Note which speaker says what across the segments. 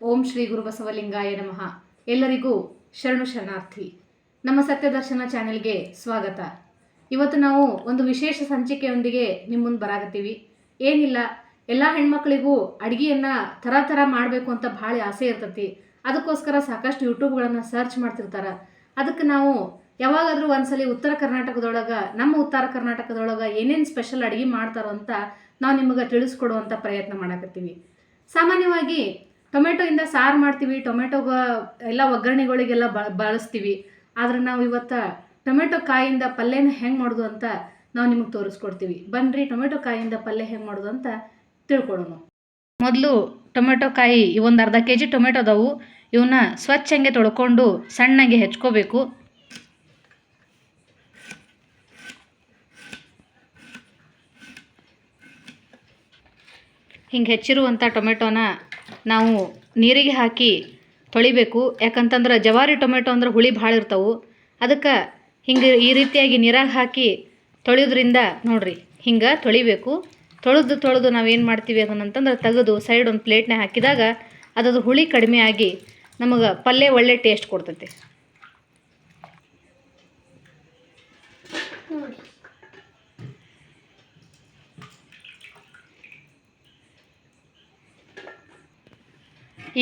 Speaker 1: ಓಂ ಶ್ರೀ ಗುರು ಬಸವಲಿಂಗಾಯ ನಮಃ. ಎಲ್ಲರಿಗೂ ಶರಣು ಶರಣಾರ್ಥಿ. ನಮ್ಮ ಸತ್ಯದರ್ಶನ ಚಾನೆಲ್ಗೆ ಸ್ವಾಗತ. ಇವತ್ತು ನಾವು ಒಂದು ವಿಶೇಷ ಸಂಚಿಕೆಯೊಂದಿಗೆ ನಿಮ್ಮ ಮುಂದೆ ಬರಾಗತ್ತೀವಿ ಏನಿಲ್ಲ, ಎಲ್ಲ ಹೆಣ್ಮಕ್ಳಿಗೂ ಅಡುಗೆಯನ್ನು ಥರ ಥರ ಮಾಡಬೇಕು ಅಂತ ಭಾಳ ಆಸೆ ಇರ್ತತಿ. ಅದಕ್ಕೋಸ್ಕರ ಸಾಕಷ್ಟು ಯೂಟ್ಯೂಬ್ಗಳನ್ನು ಸರ್ಚ್ ಮಾಡ್ತಿರ್ತಾರೆ. ಅದಕ್ಕೆ ನಾವು ಯಾವಾಗಾದರೂ ಒಂದ್ಸಲಿ ಉತ್ತರ ಕರ್ನಾಟಕದೊಳಗೆ, ನಮ್ಮ ಉತ್ತರ ಕರ್ನಾಟಕದೊಳಗೆ ಏನೇನು ಸ್ಪೆಷಲ್ ಅಡುಗೆ ಮಾಡ್ತಾರೋ ಅಂತ ನಾವು ನಿಮಗೆ ತಿಳಿಸ್ಕೊಡುವಂಥ ಪ್ರಯತ್ನ ಮಾಡಕತ್ತೀವಿ. ಸಾಮಾನ್ಯವಾಗಿ ಟೊಮೆಟೊಯಿಂದ ಸಾರು ಮಾಡ್ತೀವಿ, ಟೊಮೆಟೊ ಎಲ್ಲ ಒಗ್ಗರಣೆಗಳಿಗೆಲ್ಲ ಬಳಸ್ತೀವಿ. ಆದ್ರೆ ನಾವು ಇವತ್ತು ಟೊಮೆಟೊ ಕಾಯಿಂದ ಪಲ್ಯನ ಹೆಂಗೆ ಮಾಡೋದು ಅಂತ ನಾವು ನಿಮಗೆ ತೋರಿಸ್ಕೊಡ್ತೀವಿ. ಬನ್ನಿರಿ ಟೊಮೆಟೊ ಕಾಯಿಂದ ಪಲ್ಯ ಹೆಂಗೆ ಮಾಡೋದು ಅಂತ ತಿಳ್ಕೊಳ್ಳೋಣ ಮೊದಲು ಟೊಮೆಟೊ ಕಾಯಿ ಒಂದು ಅರ್ಧ ಕೆ ಜಿ ಟೊಮೆಟೊ ಅದಾವು. ಇವನ್ನ ಸ್ವಚ್ಛಂಗೆ ತೊಳ್ಕೊಂಡು ಸಣ್ಣಗೆ ಹೆಚ್ಕೋಬೇಕು. ಹಿಂಗೆ ಹೆಚ್ಚಿರುವಂಥ ಟೊಮೆಟೊನ ನಾವು ನೀರಿಗೆ ಹಾಕಿ ತೊಳಿಬೇಕು. ಯಾಕಂತಂದ್ರೆ ಜವಾರಿ ಟೊಮೆಟೊ ಅಂದ್ರೆ ಹುಳಿ ಭಾಳ ಇರ್ತವೆ. ಅದಕ್ಕೆ ಹಿಂಗೆ ಈ ರೀತಿಯಾಗಿ ನೀರಾಗ ಹಾಕಿ ತೊಳೆಯೋದ್ರಿಂದ ನೋಡಿರಿ, ಹಿಂಗೆ ತೊಳಿಬೇಕು. ತೊಳೆದು ತೊಳೆದು ನಾವೇನು ಮಾಡ್ತೀವಿ ಅದನ್ನಂತಂದ್ರೆ ತೆಗೆದು ಸೈಡ್ ಒಂದು ಪ್ಲೇಟ್ನಾಗ ಹಾಕಿದಾಗ ಅದದು ಹುಳಿ ಕಡಿಮೆ ಆಗಿ ನಮಗೆ ಪಲ್ಯ ಒಳ್ಳೆ ಟೇಸ್ಟ್ ಕೊಡ್ತೈತೆ.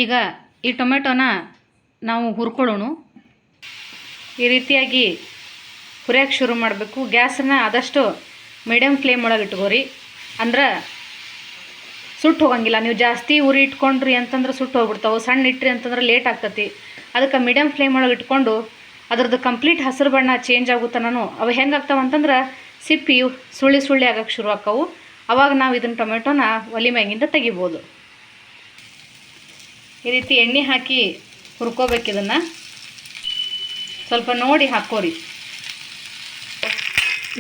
Speaker 1: ಈಗ ಈ ಟೊಮೆಟೊನ ನಾವು ಹುರ್ಕೊಳ್ಳೋಣ. ಈ ರೀತಿಯಾಗಿ ಹುರಿಯೋಕೆ ಶುರು ಮಾಡಬೇಕು. ಗ್ಯಾಸನ್ನ ಆದಷ್ಟು ಮೀಡಿಯಮ್ ಫ್ಲೇಮ್ ಒಳಗೆ ಇಟ್ಕೋರಿ. ಅಂದ್ರೆ ಸುಟ್ಟು ಹೋಗಂಗಿಲ್ಲ. ನೀವು ಜಾಸ್ತಿ ಉರಿ ಇಟ್ಕೊಂಡ್ರಿ ಅಂತಂದ್ರೆ ಸುಟ್ಟು ಹೋಗ್ಬಿಡ್ತಾವೆ. ಸಣ್ಣ ಇಟ್ರಿ ಅಂತಂದ್ರೆ ಲೇಟ್ ಆಗ್ತತಿ. ಅದಕ್ಕೆ ಮೀಡಿಯಮ್ ಫ್ಲೇಮ್ ಒಳಗೆ ಇಟ್ಕೊಂಡು ಅದ್ರದ್ದು ಕಂಪ್ಲೀಟ್ ಹಸಿರು ಬಣ್ಣ ಚೇಂಜ್ ಆಗುತ್ತೆ ನಾನು ಅವು ಹೆಂಗೆ ಅಂತಂದ್ರೆ ಸಿಪ್ಪಿ ಸುಳ್ಳಿ ಸುಳ್ಳಿ ಆಗಕ್ಕೆ ಶುರು ಆಕ್ಕವು ಅವಾಗ ನಾವು ಇದನ್ನು ಟೊಮೆಟೊನ ಒಲಿ ಮ್ಯಾಗಿಂದ ತೆಗಿಬೋದು. ಈ ರೀತಿ ಎಣ್ಣೆ ಹಾಕಿ ಹುರ್ಕೋಬೇಕು ಇದನ್ನು. ಸ್ವಲ್ಪ ನೋಡಿ ಹಾಕೋರಿ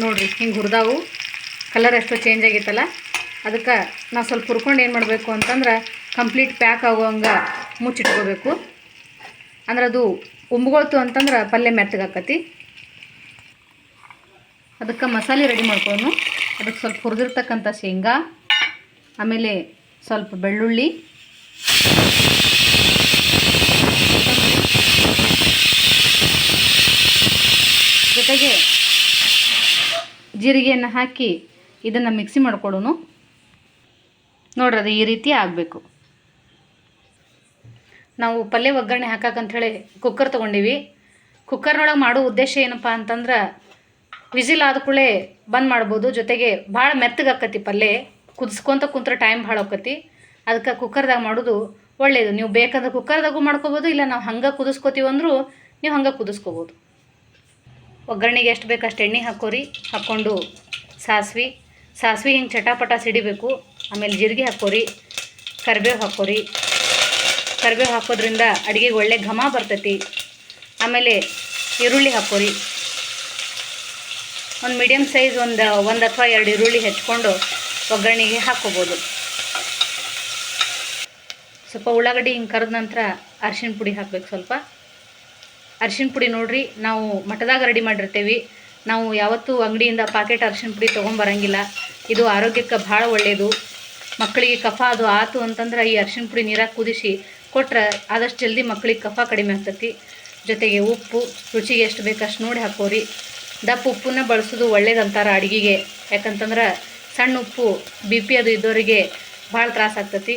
Speaker 1: ನೋಡಿರಿ, ಹಿಂಗೆ ಹುರಿದಾವು. ಕಲರ್ ಎಷ್ಟು ಚೇಂಜ್ ಆಗೈತಲ್ಲ ಅದಕ್ಕೆ ನಾವು ಸ್ವಲ್ಪ ಹುರ್ಕೊಂಡು ಏನು ಮಾಡಬೇಕು ಅಂತಂದ್ರೆ ಕಂಪ್ಲೀಟ್ ಪ್ಯಾಕ್ ಆಗೋಂಗೆ ಮುಚ್ಚಿಟ್ಕೋಬೇಕು. ಅಂದ್ರೆ ಅದು ಉಂಬ್ಕೊಳ್ತು ಅಂತಂದ್ರೆ ಪಲ್ಯ ಮೆತ್ತಗಾಕತಿ ಅದಕ್ಕೆ ಮಸಾಲೆ ರೆಡಿ ಮಾಡ್ಕೊನು ಅದಕ್ಕೆ ಸ್ವಲ್ಪ ಹುರಿದಿರ್ತಕ್ಕಂಥ ಶೇಂಗಾ, ಆಮೇಲೆ ಸ್ವಲ್ಪ ಬೆಳ್ಳುಳ್ಳಿ. ಜೊತೆಗೆ ಜೀರಿಗೆಯನ್ನು ಹಾಕಿ ಇದನ್ನು ಮಿಕ್ಸಿ ಮಾಡಿಕೊಡೋಣ ನೋಡ್ರಿ ಅದು ಈ ರೀತಿ ಆಗಬೇಕು. ನಾವು ಪಲ್ಯ ಒಗ್ಗರಣೆ ಹಾಕಕ್ಕಂಥೇಳಿ ಕುಕ್ಕರ್ ತೊಗೊಂಡಿವಿ. ಕುಕ್ಕರ್ನೊಳಗೆ ಮಾಡೋ ಉದ್ದೇಶ ಏನಪ್ಪ ಅಂತಂದ್ರೆ ವಿಸಿಲ್ ಆದ ಕೂಡಲೇ ಬಂದ್ ಮಾಡ್ಬೋದು. ಜೊತೆಗೆ ಭಾಳ ಮೆತ್ತಗಾಕತಿ ಪಲ್ಯ. ಕುದಿಸ್ಕೊಂತ ಕುಂತ್ರೆ ಟೈಮ್ ಭಾಳ ಹೋಕತಿ. ಅದಕ್ಕೆ ಕುಕ್ಕರ್ದಾಗ ಮಾಡೋದು ಒಳ್ಳೆಯದು ನೀವು ಬೇಕಂದ್ರೆ ಕುಕ್ಕರ್ದಾಗೂ ಮಾಡ್ಕೋಬೋದು, ಇಲ್ಲ ನಾವು ಹಂಗೆ ಕುದಿಸ್ಕೋತೀವಿ ಅಂದರೂ ನೀವು ಹಂಗೆ ಕುದಿಸ್ಕೋಬೋದು. ಒಗ್ಗರಣೆಗೆ ಎಷ್ಟು ಬೇಕು ಅಷ್ಟು ಎಣ್ಣೆ ಹಾಕೋರಿ ಹಾಕ್ಕೊಂಡು ಸಾಸ್ವೆ ಸಾಸ್ವೆ ಹಿಂಗೆ ಚಟಾಪಟ ಸಿಡಿಬೇಕು, ಆಮೇಲೆ ಜೀರಿಗೆ ಹಾಕೋರಿ ಕರಿಬೇವು ಹಾಕೋರಿ ಕರಿಬೇವು ಹಾಕೋದ್ರಿಂದ ಅಡುಗೆಗೆ ಒಳ್ಳೆ ಘಮ ಬರ್ತೈತಿ. ಆಮೇಲೆ ಈರುಳ್ಳಿ ಹಾಕೋರಿ ಒಂದು ಮೀಡಿಯಮ್ ಸೈಜ್ ಒಂದು ಒಂದು ಅಥವಾ ಎರಡು ಈರುಳ್ಳಿ ಹೆಚ್ಕೊಂಡು ಒಗ್ಗರಣೆಗೆ ಹಾಕ್ಕೋಬೋದು. ಸ್ವಲ್ಪ ಉಳ್ಳಾಗಡ್ಡಿ ಹಿಂಗೆ ಕರೆದ ನಂತರ ಅರಿಶಿಣ ಪುಡಿ ಹಾಕ್ಬೇಕು ಸ್ವಲ್ಪ. ಅರಿಶಿಣ ಪುಡಿ ನೋಡ್ರಿ, ನಾವು ಮಠದಾಗ ರೆಡಿ ಮಾಡಿರ್ತೀವಿ. ನಾವು ಯಾವತ್ತೂ ಅಂಗಡಿಯಿಂದ ಪಾಕೆಟ್ ಅರ್ಶಿನ ಪುಡಿ ತೊಗೊಂಬರಂಗಿಲ್ಲ. ಇದು ಆರೋಗ್ಯಕ್ಕೆ ಭಾಳ ಒಳ್ಳೆಯದು ಮಕ್ಕಳಿಗೆ ಕಫ ಅದು ಆತು ಅಂತಂದ್ರೆ ಈ ಅರ್ಶಿನ ಪುಡಿ ನೀರಾಗ ಕುದಿಸಿ ಕೊಟ್ರೆ ಆದಷ್ಟು ಜಲ್ದಿ ಮಕ್ಕಳಿಗೆ ಕಫ ಕಡಿಮೆ ಆಗ್ತೈತಿ. ಜೊತೆಗೆ ಉಪ್ಪು, ರುಚಿಗೆ ಎಷ್ಟು ಬೇಕು ಅಷ್ಟು ನೋಡಿ ಹಾಕೋರಿ. ದಪ್ಪ ಉಪ್ಪನ್ನ ಬಳಸೋದು ಒಳ್ಳೇದಂತಾರೆ ಅಡುಗೆಗೆ. ಯಾಕಂತಂದ್ರೆ ಸಣ್ಣ ಉಪ್ಪು, ಬಿ ಪಿ ಅದು ಇದ್ದವರಿಗೆ ಭಾಳ ತ್ರಾಸ ಆಗ್ತೈತಿ.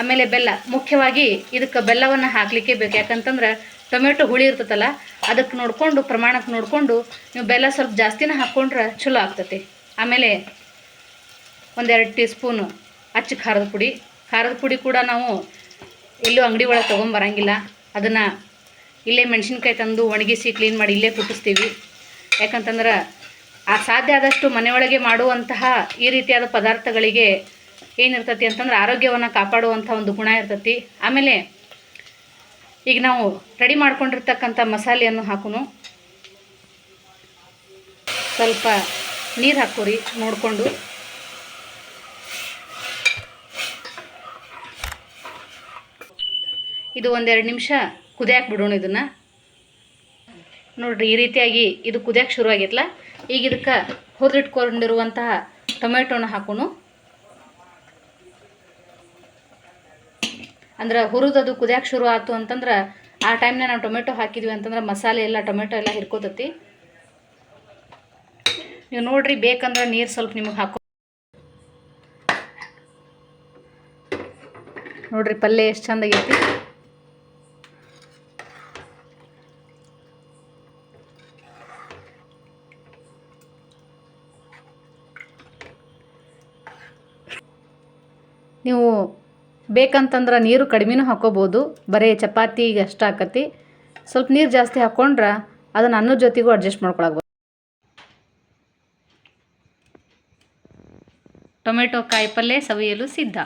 Speaker 1: ಆಮೇಲೆ ಬೆಲ್ಲ, ಮುಖ್ಯವಾಗಿ ಇದಕ್ಕೆ ಬೆಲ್ಲವನ್ನು ಹಾಕಲಿಕ್ಕೆ ಬೇಕು. ಯಾಕಂತಂದ್ರೆ ಟೊಮೆಟೊ ಹುಳಿ ಇರ್ತೈತಲ್ಲ ಅದಕ್ಕೆ ನೋಡಿಕೊಂಡು ಪ್ರಮಾಣಕ್ಕೆ ನೋಡಿಕೊಂಡು, ನೀವು ಬೆಲ್ಲ ಸ್ವಲ್ಪ ಜಾಸ್ತಿನೇ ಹಾಕ್ಕೊಂಡ್ರೆ ಚಲೋ ಆಗ್ತೈತಿ. ಆಮೇಲೆ ಒಂದೆರಡು ಟೀ ಸ್ಪೂನು ಅಚ್ಚ ಖಾರದ ಪುಡಿ. ಖಾರದ ಪುಡಿ ಕೂಡ ನಾವು ಎಲ್ಲೂ ಅಂಗಡಿ ಒಳಗೆ ತೊಗೊಂಬರಂಗಿಲ್ಲ ಅದನ್ನು ಇಲ್ಲೇ ಮೆಣಸಿನ್ಕಾಯಿ ತಂದು ಒಣಗಿಸಿ ಕ್ಲೀನ್ ಮಾಡಿ ಇಲ್ಲೇ ಕುಟ್ಟಿಸ್ತೀವಿ. ಯಾಕಂತಂದ್ರೆ ಆ ಸಾಧ್ಯ ಆದಷ್ಟು ಮನೆಯೊಳಗೆ ಮಾಡುವಂತಹ ಈ ರೀತಿಯಾದ ಪದಾರ್ಥಗಳಿಗೆ ಏನಿರ್ತತಿ ಅಂತಂದ್ರೆ ಆರೋಗ್ಯವನ್ನು ಕಾಪಾಡುವಂಥ ಒಂದು ಗುಣ ಇರ್ತತಿ. ಆಮೇಲೆ ಈಗ ನಾವು ರೆಡಿ ಮಾಡ್ಕೊಂಡಿರ್ತಕ್ಕಂಥ ಮಸಾಲೆಯನ್ನು ಹಾಕೋಣ ಸ್ವಲ್ಪ ನೀರು ಹಾಕೋರಿ ನೋಡಿಕೊಂಡು. ಇದು ಒಂದೆರಡು ನಿಮಿಷ ಕುದಿಯಾಕೆ ಬಿಡೋಣ ಇದನ್ನು. ನೋಡಿರಿ, ಈ ರೀತಿಯಾಗಿ ಇದು ಕುದಿಯಕ್ಕೆ ಶುರು ಆಗೈತಲ್ಲ ಈಗ ಇದಕ್ಕೆ ಹುರಿದಿಟ್ಕೊಂಡಿರುವಂತಹ ಟೊಮೆಟೊನ ಹಾಕೋಣ ಅಂದ್ರೆ ಹುರಿದದು ಕುದಿಯಕ್ಕೆ ಶುರು ಆಯ್ತು ಅಂತಂದ್ರೆ ಆ ಟೈಮ್ನ ನಾವು ಟೊಮೆಟೊ ಹಾಕಿದ್ವಿ ಅಂತಂದ್ರೆ ಮಸಾಲೆ ಎಲ್ಲ ಟೊಮೆಟೊ ಎಲ್ಲ ಹಿರ್ಕೋತತಿ. ನೀವು ನೋಡ್ರಿ ಬೇಕಂದ್ರೆ ನೀರು ಸ್ವಲ್ಪ ನಿಮಗೆ ಹಾಕೋ ನೋಡ್ರಿ ಪಲ್ಯ ಎಷ್ಟು ಚಂದಾಗೈತಿ ನೀವು ಬೇಕಂತಂದ್ರೆ ನೀರು ಕಡಿಮೆನೂ ಹಾಕೋಬೋದು. ಬರೀ ಚಪಾತಿಗೆ ಅಷ್ಟು ಹಾಕತಿ ಸ್ವಲ್ಪ ನೀರು ಜಾಸ್ತಿ ಹಾಕ್ಕೊಂಡ್ರೆ ಅದನ್ನು ಅನ್ನದ ಜೊತೆಗೂ ಅಡ್ಜಸ್ಟ್ ಮಾಡ್ಕೊಳಕ್ಬೋದು ಟೊಮೆಟೊ ಕಾಯಿ ಪಲ್ಯ ಸವಿಯಲು ಸಿದ್ಧ.